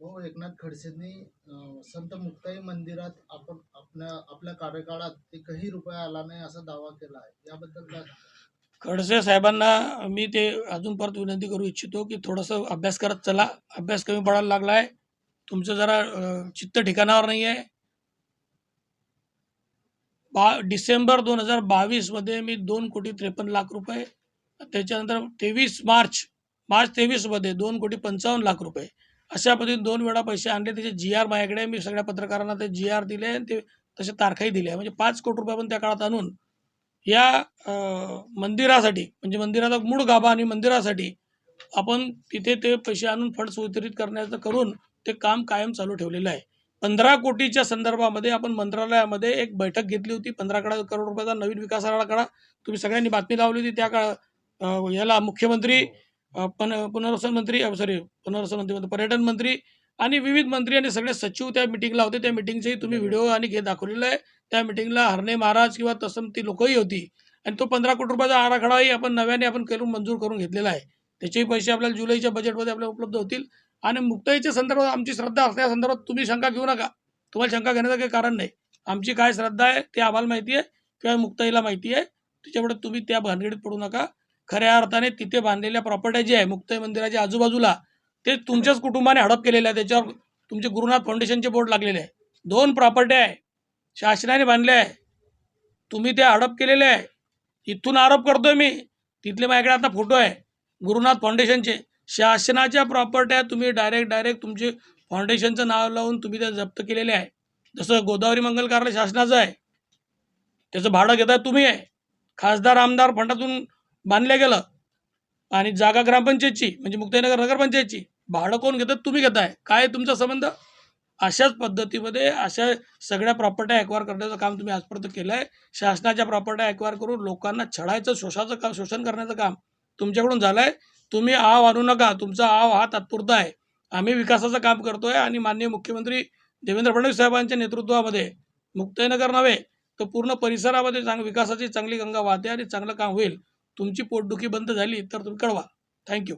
भाऊ एकनाथ खडसेंनी संत मुक्ताई मंदिरात आपण आपल्या आपल्या कार्यकाळात एकही रुपया आला नाही असा दावा केला आहे. याबद्दल काय खडसे साहेबांना मी ते अजून परत विनंती करू इच्छितो की थोडंसं अभ्यास करत चला. अभ्यास कमी पडायला लागला आहे तुमचं जरा चित्त ठिकाणावर नाही आहे बा डिसेंबर दोन हजार बावीसमध्ये मी दोन कोटी त्रेपन्न लाख रुपये त्याच्यानंतर तेवीस मार्च मार्च तेवीसमध्ये दोन कोटी पंचावन्न लाख रुपये अशा पद्धतीने दोन वेळा पैसे आणले. त्याचे जी आर माझ्याकडे मी सगळ्या पत्रकारांना ते जी आर दिले आणि ते तसे तारखाही दिल्या म्हणजे पाच कोटी रुपये पण त्या काळात आणून या मंदिरासाठी म्हणजे मंदिराचा मूळ गाभा आणि मंदिरासाठी आपण तिथे ते पैसे आणून फंड्स वितरित करण्याचं करून ते काम कायम चालू ठेवलेलं आहे. पंधरा कोटीच्या संदर्भामध्ये आपण मंत्रालयामध्ये एक बैठक घेतली होती. पंधरा कडा करोड रुपयाचा नवीन विकास आराखडा. तुम्ही सगळ्यांनी बातमी लावली होती त्या काळ याला मुख्यमंत्री हो. अं, पन पुनर्वसन मंत्री सॉरी पुनर्वसन मंत्री म्हणतो, पर्यटन मंत्री आणि विविध मंत्री आणि सगळे सचिव त्या मिटिंगला होते. त्या मिटिंगचेही तुम्ही व्हिडिओ आणि घे दाखवलेला आहे. त्या मिटिंगला हरणे महाराज किंवा तसं ती लोकही होती. आणि तो पंधरा कोटी रुपयाचा आराखडाही आपण नव्याने आपण करून मंजूर करून घेतलेला आहे. त्याचेही पैसे आपल्याला जुलैच्या बजेटमध्ये आपल्याला उपलब्ध होतील. आणि मुक्ताईच्या संदर्भात आमची श्रद्धा असल्या संदर्भात तुम्ही शंका घेऊ नका. तुम्हाला शंका घेण्याचं काही कारण नाही. आमची काय श्रद्धा आहे ते आम्हाला माहिती आहे किंवा मुक्ताईला माहिती आहे. त्याच्यामुळे तुम्ही त्या भानगडीत पडू नका. खऱ्या अर्थाने तिथे बांधलेल्या प्रॉपर्ट्या जी आहे मुक्ताई मंदिराच्या आजूबाजूला ते तुमच्याच कुटुंबाने हडप केलेलं आहे. त्याच्यावर तुमचे गुरुनाथ फाउंडेशनचे बोर्ड लागलेले आहे. दोन प्रॉपर्ट्या आहे शासनाने बांधल्या आहे. तुम्ही त्या हडप केलेल्या आहे. इथून आरोप करतोय मी. तिथले माझ्याकडे आता फोटो आहे. गुरुनाथ फाउंडेशनचे शासनाच्या प्रॉपर्ट्या तुम्ही डायरेक्ट डायरेक्ट तुमचे फाउंडेशनचं नाव लावून तुम्ही त्या जप्त केलेले आहे. जसं गोदावरी मंगल कार्यालय शासनाचं आहे. त्याचं भाडं घेताय तुम्ही. आहे खासदार आमदार फंडातून बांधलं गेलं. आणि जागा ग्रामपंचायतची म्हणजे मुक्ताईनगर नगरपंचायतची. भाडं कोण घेतात तुम्ही घेताय. काय तुमचा संबंध? अशाच पद्धतीमध्ये अशा सगळ्या प्रॉपर्ट्या ॲक्वायर करण्याचं काम तुम्ही आजपर्यंत केलं आहे शासनाच्या प्रॉपर्ट्या ॲक्वायर करून लोकांना छळायचं शोषाचं काम शोषण करण्याचं काम तुमच्याकडून झालं आहे तुम्ही आव आणू नका. तुमचा आव हा तात्पुरता आहे. आम्ही विकासाचं काम करतोय आणि माननीय मुख्यमंत्री देवेंद्र फडणवीस साहेबांच्या नेतृत्वामध्ये मुक्ताईनगर नव्हे तर पूर्ण परिसरामध्ये चांग विकासाची चांगली गंगा वाहते आणि चांगलं काम होईल. तुमची पोटदुखी बंद झाली तर तुम्ही कळवा. थँक्यू